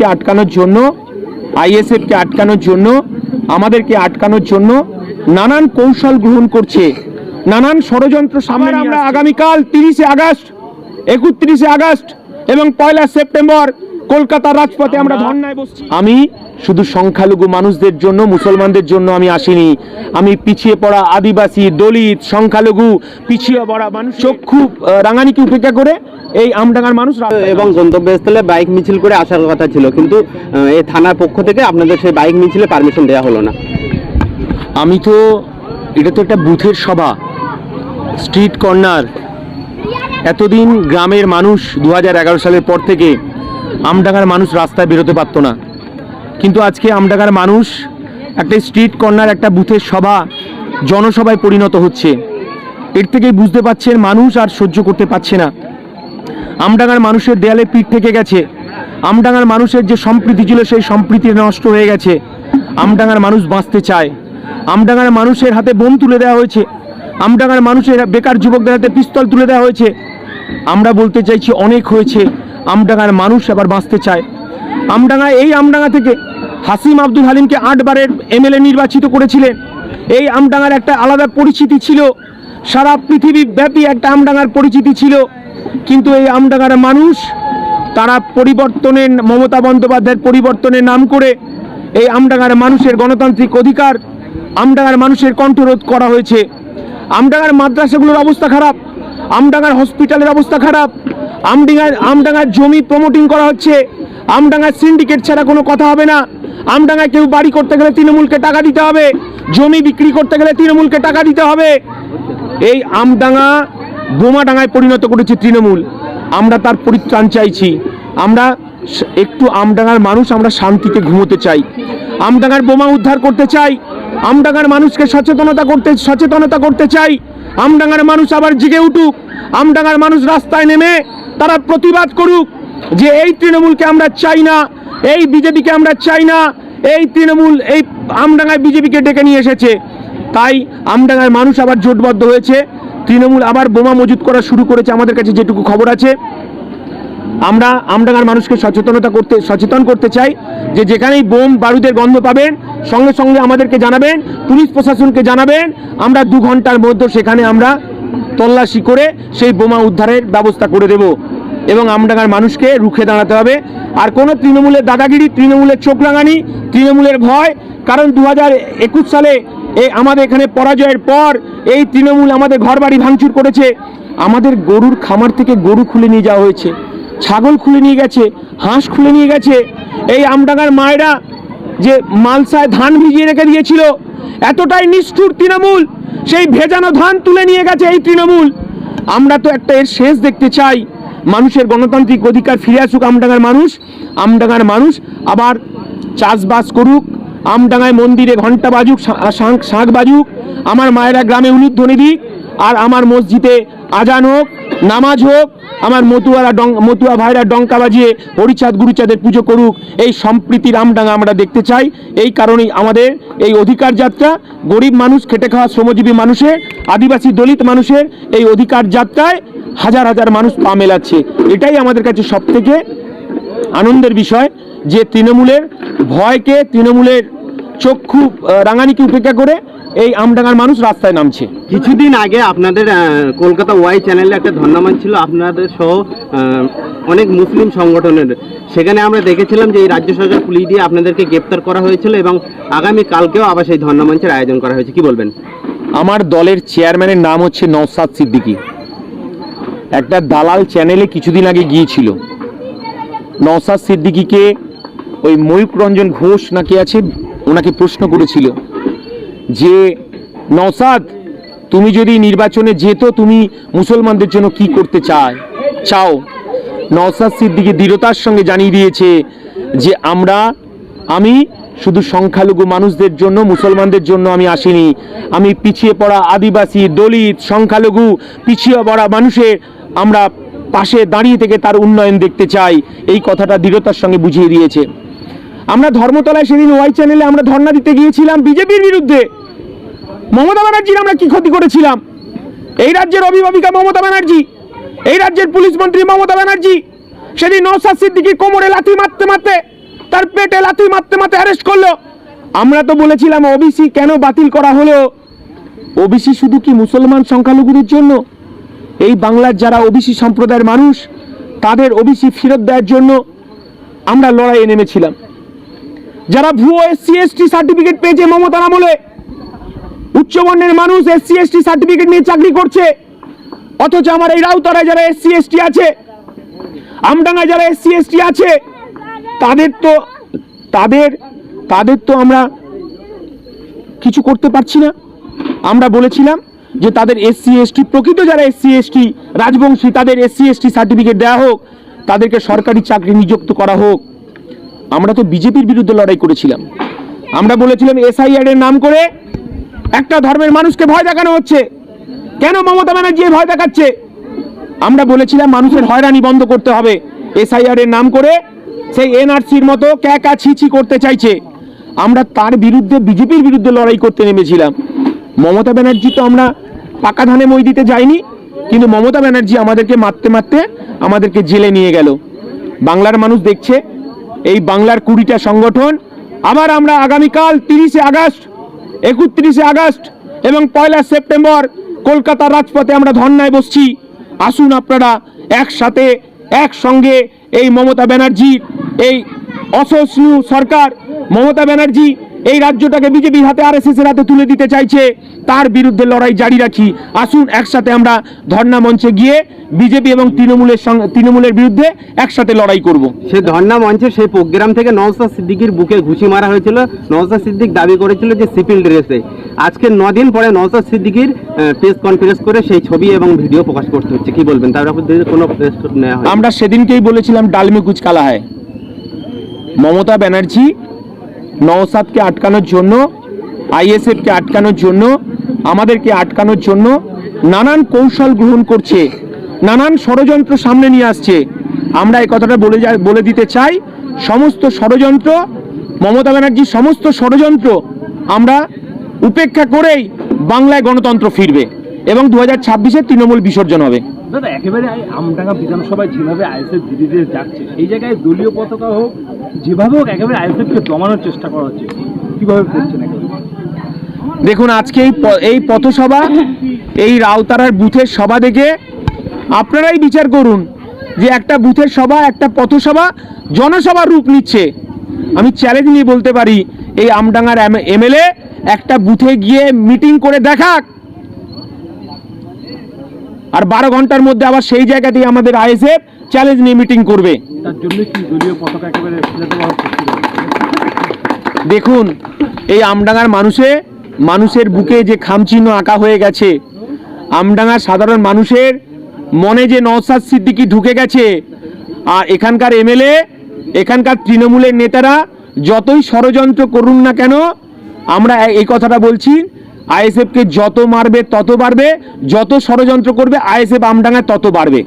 কে আটকানোর জন্য আইএসএফকে আটকানোর জন্য আমাদেরকে আটকানোর জন্য নানান কৌশল গ্রহণ করছে নানান ষড়যন্ত্র সামনে আমরা আগামীকাল তিরিশে আগস্ট একত্রিশে আগস্ট এবং পয়লা সেপ্টেম্বর কলকাতার রাজপথে আমরা ধর্নায় বসছি। আমি শুধু সংখ্যালঘু মানুষদের জন্য মুসলমানদের জন্য আমি আসিনি। আমি পিছিয়ে পড়া আদিবাসী দলিত সংখ্যালঘু পিছিয়ে পড়া মানুষ। চক্ষু রাঙানিকে উপেক্ষা করে এই আমডাঙ্গার মানুষ এবং গন্তব্যস্থলে বাইক মিছিল করে আসার কথা ছিল কিন্তু এই থানার পক্ষ থেকে আপনাদের সেই বাইক মিছিলে পারমিশন দেওয়া হলো না। আমি তো এটা তো একটা বুথের সভা স্ট্রিট কর্নার। এতদিন গ্রামের মানুষ দু হাজার এগারো সালের পর থেকে আমডাঙ্গার মানুষ রাস্তায় বেরোতে পারতো না। কিন্তু আজকে আমডাঙ্গার মানুষ একটা স্ট্রিট কর্নার একটা বুথের সভা, জনসভায় পরিণত হচ্ছে। এর থেকেই বুঝতে পারছেন মানুষ আর সহ্য করতে পারছে না। আমডাঙ্গার মানুষের দেয়ালে পিঠ থেকে গেছে। আমডাঙ্গার মানুষের যে সম্প্রীতি ছিল, সেই সম্প্রীতি নষ্ট হয়ে গেছে। আমডাঙ্গার মানুষ বাঁচতে চায়। আমডাঙ্গার মানুষের হাতে বোম তুলে দেওয়া হয়েছে। আমডাঙ্গার মানুষের বেকার যুবকদের হাতে পিস্তল তুলে দেওয়া হয়েছে। আমরা বলতে চাইছি অনেক হয়েছে, আমডাঙ্গার মানুষ আবার বাঁচতে চায়। আমডাঙ্গা, এই আমডাঙ্গা থেকে হাসিম আব্দুল হালিমকে আটবারের এমএলএ নির্বাচিত করেছিলেন। এই আমডাঙ্গার একটা আলাদা পরিচিতি ছিল, সারা পৃথিবী ব্যাপী একটা আমডাঙ্গার পরিচিতি ছিল। কিন্তু এই আমডাঙ্গার মানুষ, তারা পরিবর্তনের, মমতা বন্দ্যোপাধ্যায়ের পরিবর্তনের নাম করে এই আমডাঙ্গার মানুষের গণতান্ত্রিক অধিকার, আমডাঙ্গার মানুষের কণ্ঠরোধ করা হয়েছে। আমডাঙ্গার মাদ্রাসাগুলোর অবস্থা খারাপ। আমডাঙ্গার হসপিটালের অবস্থা খারাপ। আমডাঙ্গার আমডাঙ্গার জমি প্রমোটিং করা হচ্ছে। আমডাঙ্গার সিন্ডিকেট ছাড়া কোনো কথা হবে না। আমডাঙ্গায় কেউ বাড়ি করতে গেলে তৃণমূলকে টাকা দিতে হবে। জমি বিক্রি করতে গেলে তৃণমূলকে টাকা দিতে হবে। এই আমডাঙ্গা বোমাডাঙ্গায় পরিণত করেছে তৃণমূল। আমরা তার পরিত্রাণ চাইছি। আমরা একটু আমডাঙ্গার মানুষ আমরা শান্তিতে ঘুমোতে চাই। আমডাঙ্গার বোমা উদ্ধার করতে চাই। আমডাঙ্গার মানুষকে সচেতনতা করতে সচেতনতা করতে চাই। আমডাঙ্গার মানুষ আবার জেগে উঠুক। আমডাঙ্গার মানুষ রাস্তায় নেমে তারা প্রতিবাদ করুক যে এই তৃণমূলকে আমরা চাই না, এই বিজেপিকে আমরা চাই না, এই তৃণমূল, এই আমডাঙ্গায় বিজেপিকে ডেকে নিয়ে এসেছে। তাই আমডাঙ্গার মানুষ আবার জোটবদ্ধ হয়েছে। তৃণমূল আবার বোমা মজুত করা শুরু করেছে। আমাদের কাছে যেটুকু খবর আছে আমরা আমডাঙ্গার মানুষকে সচেতনতা করতে, সচেতন করতে চাই যে যেখানেই বোম বারুদের গন্ধ পাবেন, সঙ্গে সঙ্গে আমাদেরকে জানাবেন, পুলিশ প্রশাসনকে জানাবেন, আমরা দু ঘণ্টার মধ্যে সেখানে আমরা তল্লাশি করে সেই বোমা উদ্ধারের ব্যবস্থা করে দেব এবং আমডাঙ্গার মানুষকে রুখে দাঁড়াতে হবে। আর কোনো তৃণমূলের দাদাগিরি, তৃণমূলের চোখ রাঙানি তৃণমূলের ভয়, কারণ দু হাজার একুশ সালে এই আমাদের এখানে পরাজয়ের পর এই তৃণমূল আমাদের ঘরবাড়ি ভাঙচুর করেছে। আমাদের গরুর খামার থেকে গরু খুলে নিয়ে যাওয়া হয়েছে। ছাগল খুলে নিয়ে গেছে, হাঁস খুলে নিয়ে গেছে। এই আমডাঙ্গার মায়েরা যে মালসায় ধান ভিজিয়ে রেখে দিয়েছিল, এতটাই নিষ্ঠুর তৃণমূল, সেই ভেজানো ধান তুলে নিয়ে গেছে এই তৃণমূল। আমরা তো একটা এর শেষ দেখতে চাই। মানুষের গণতান্ত্রিক অধিকার ফিরে আসুক আমডাঙ্গার মানুষ আমডাঙ্গার মানুষ আবার চাষবাস করুক, আমডাঙ্গায় মন্দিরে ঘণ্টা বাজুক শাঁখ বাজুক। আমার মায়েরা গ্রামে উনি উলুধ্বনি দিক, আর আমার মসজিদে আজান হোক, নামাজ হোক, আমার মতুয়ারা ডং, মতুয়া ভাইরা ডঙ্কা বাজিয়ে হরিচাঁদ গুরুচাঁদের পুজো করুক, এই সম্প্রীতির আমডাঙ্গা আমরা দেখতে চাই। এই কারণেই আমাদের এই অধিকার যাত্রা, গরিব মানুষ খেটে খাওয়া শ্রমজীবী মানুষের, আদিবাসী দলিত মানুষের এই অধিকার যাত্রায় হাজার হাজার মানুষ পা মেলাচ্ছে। এটাই আমাদের কাছে সব থেকে আনন্দের বিষয় যে তৃণমূলের ভয়কে, তৃণমূলের চক্ষু রাঙানিকে উপেক্ষা করে এই আমডাঙ্গার মানুষ রাস্তায় নামছে। কিছুদিন আগে আপনাদের কলকাতা ওয়াই চ্যানেলে একটা ধর্নামান ছিল আপনাদের সহ অনেক মুসলিম সংগঠনের। সেখানে আমরা দেখেছিলাম যে এই রাজ্য সরকার পুলিশ দিয়ে আপনাদেরকে গ্রেপ্তার করা হয়েছিল এবং আগামী কালকেও আবার সেই ধর্নামঞ্চের আয়োজন করা হয়েছে। কি বলবেন? আমার দলের চেয়ারম্যানের নাম হচ্ছে নওসাদ সিদ্দিকী। একটা দালাল চ্যানেলে কিছুদিন আগে গিয়েছিল। নওসাদ সিদ্দিকীকে ওই ময়ূক রঞ্জন ঘোষ নাকি আছে ওনাকে প্রশ্ন করেছিল যে, নওসাদ, তুমি যদি নির্বাচনে যেত, তুমি মুসলমানদের জন্য কি করতে চায়? চাও। নওসাদ সিদ্দিকী দৃঢ়তার সঙ্গে জানিয়ে দিয়েছে যে, আমরা, আমি শুধু সংখ্যালঘু মানুষদের জন্য, মুসলমানদের জন্য আমি আসিনি। আমি পিছিয়ে পড়া আদিবাসী, দলিত, সংখ্যালঘু, পিছিয়ে পড়া মানুষের আমরা পাশে দাঁড়িয়ে থেকে তার উন্নয়ন দেখতে চাই। এই কথাটা দৃঢ়তার সঙ্গে বুঝিয়ে দিয়েছে। আমরা ধর্মতলায় সেদিন ওয়াই চ্যানেলে আমরা ধর্ণা দিতে গিয়েছিলাম বিজেপির বিরুদ্ধে। মমতা ব্যানার্জির আমরা কি ক্ষতি করেছিলাম? এই রাজ্যের অভিভাবিকা মমতা ব্যানার্জি, এই রাজ্যের পুলিশ মন্ত্রী মমতা ব্যানার্জি, সেদিন নৌসাদ সিদ্দিকি কোমরে লাথি মারতে মারতে, তার পেটে লাথি মারতে মারতে অ্যারেস্ট করল। আমরা তো বলেছিলাম ওবিসি কেন বাতিল করা হলো? ওবিসি শুধু কি মুসলমান সংখ্যালঘুদের জন্য? এই বাংলার যারা ওবিসি সম্প্রদায়ের মানুষ, তাদের ওবিসি ফেরত দেওয়ার জন্য আমরা লড়াইয়ে নেমেছিলাম। যারা ভুয়ো এসসি, এসটি সার্টিফিকেট পেয়েছে মমতার আমলে উচ্চবর্ণের মানুষ এসসি, এসটি সার্টিফিকেট নিয়ে চাকরি করছে। অথচ আমার এই রাউতারায় যারা এসসি, এসটি আছে, আমডাঙ্গায় যারা এসসি, এসটি আছে, তাদের তো, তাদের তাদের তো আমরা কিছু করতে পারছি না। আমরা বলেছিলাম যে তাদের এসসি, এসটি, প্রকৃত যারা এসসি, এসটি রাজবংশী, তাদের এসসি, এসটি সার্টিফিকেট দেওয়া হোক, তাদেরকে সরকারি চাকরি নিযুক্ত করা হোক। আমরা তো বিজেপির বিরুদ্ধে লড়াই করেছিলাম। আমরা বলেছিলাম এসআইআর এর নাম করে একটা ধর্মের মানুষকে ভয় দেখানো হচ্ছে। কেন মমতা ব্যানার্জি ভয় দেখাচ্ছে? আমরা বলেছিলাম মানুষের হয়রানি বন্ধ করতে হবে। এসআইআর এর নাম করে সেই এনআরসির মতো ক্যাকা ছিছি করতে চাইছে। আমরা তার বিরুদ্ধে, বিজেপির বিরুদ্ধে লড়াই করতে নেমেছিলাম। মমতা ব্যানার্জি তো আমরা পাকা ধানে মই দিতে যাইনি, কিন্তু মমতা ব্যানার্জি আমাদেরকে মারতে মারতে আমাদেরকে জেলে নিয়ে গেল। বাংলার মানুষ দেখছে এই বাংলার কুড়িটা সংগঠন। আবার আমরা আগামীকাল তিরিশে আগস্ট, একত্রিশে আগস্ট এবং পয়লা সেপ্টেম্বর কলকাতার রাজপথে আমরা ধর্নায় বসছি। আসুন আপনারা একসাথে, একসঙ্গে এই মমতা ব্যানার্জির এই অসহিষ্ণু সরকার, মমতা ব্যানার্জি এই রাজ্যটাকে বিজেপির হাতে আর এর হাতে তুলে দিতে চাইছে তার বিরুদ্ধে লড়াই জারি রাখি। আসুন একসাথে আমরা ধর্না মঞ্চে গিয়ে বিজেপি এবং তৃণমূলের সঙ্গে তৃণমূলের বিরুদ্ধে একসাথে লড়াই করব। সেই ধর্ণা মঞ্চে সেই প্রোগ্রাম থেকে নওসাদ সিদ্দিকির বুকে ঘুষি মারা হয়েছিল। নওসাদ সিদ্দিক দাবি করেছিল যে সিপিল ড্রেসে। আজকে দিন পরে নওসাদ সিদ্দিকির প্রেস কনফারেন্স করে সেই ছবি এবং ভিডিও প্রকাশ করতে হচ্ছে। কি বলবেন? তার কোনো আমরা সেদিনকেই বলেছিলাম ডালমি কুচ কালা হয় মমতা ব্যানার্জি নওসাদকে আটকানোর জন্য, আইএসএফকে আটকানোর জন্য, আমাদেরকে আটকানোর জন্য নানান কৌশল গ্রহণ করছে, নানান ষড়যন্ত্র সামনে নিয়ে আসছে। আমরা এই কথাটা বলে যা, বলে দিতে চাই, সমস্ত ষড়যন্ত্র, মমতা ব্যানার্জির সমস্ত ষড়যন্ত্র আমরা উপেক্ষা করেই বাংলায় গণতন্ত্র ফিরবে এবং দু হাজার ছাব্বিশে তৃণমূল বিসর্জন হবে। দাদা, একেবারে এই আমডাঙ্গা বিধানসভায় যেভাবে আইএসএফ ধীরে ধীরে যাচ্ছে, সেই জায়গায় দলীয় পতাকা হোক, যেভাবে হোক একেবারে আইএসএফকে দমানোর চেষ্টা করা হচ্ছে। কীভাবে করছেন দেখুন, আজকে এই এই পথসভা, এই রাউতারার বুথের সভা দেখে আপনারাই বিচার করুন যে একটা বুথের সভা, একটা পথসভা জনসভার রূপ নিচ্ছে। আমি চ্যালেঞ্জ নিয়ে বলতে পারি, এই আমডাঙ্গার এমএলএ একটা বুথে গিয়ে মিটিং করে দেখাক। আর বারো ঘণ্টার মধ্যে আবার সেই জায়গাতেই আমাদের আইএসএফ চ্যালেঞ্জ নিয়ে মিটিং করবে। দেখুন এই আমডাঙ্গার মানুষে মানুষের বুকে যে খামচিহ্ন আঁকা হয়ে গেছে আমডাঙ্গার সাধারণ মানুষের মনে যে নওসাদ সিদ্দিকি ঢুকে গেছে আর এখানকার এমএলএ এখানকার তৃণমূলের নেতারা যতই ষড়যন্ত্র করুন না কেন আমরা এই কথাটা বলছি আইএসএফকে যত মারবে তত বাড়বে যত ষড়যন্ত্র করবে আইএসএফ আমডাঙ্গায় তত বাড়বে।